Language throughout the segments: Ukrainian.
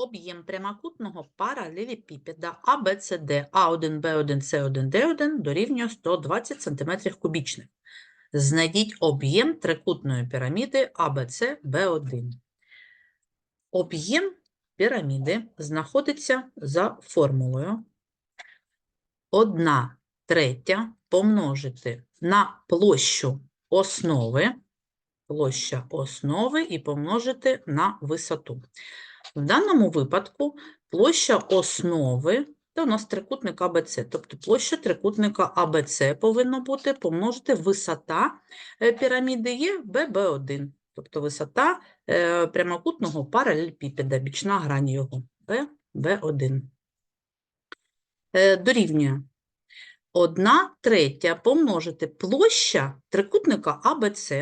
Об'єм прямокутного паралелепіпеда ABCD A1, B1, C1, D1 дорівнює 120 см кубічних. Знайдіть об'єм трикутної піраміди ABC B1. Об'єм піраміди знаходиться за формулою 1 третя помножити на площу основи, площа основи і помножити на висоту. В даному випадку площа основи це у нас трикутник АБЦ, тобто площа трикутника АБЦ повинна бути помножити висота е, піраміди є ББ1, тобто висота е, прямокутного паралелепіпеда, бічна грань його ББ1. Е, Дорівнює 1 третя помножити площа трикутника АБЦ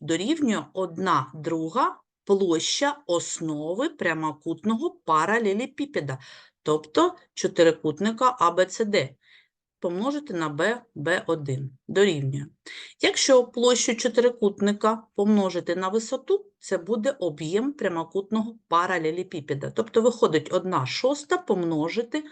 дорівнює 1 друга площа основи прямокутного паралелепіпеда, тобто чотирикутника ABCD, помножити на B, B1 дорівнює. Якщо площу чотирикутника помножити на висоту, це буде об'єм прямокутного паралелепіпеда. Тобто виходить 1 шоста помножити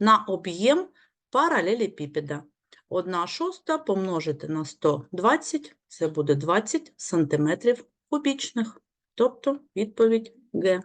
на об'єм паралелепіпеда. 1 шоста помножити на 120, це буде 20 сантиметрів кубічних. Тобто відповідь Г.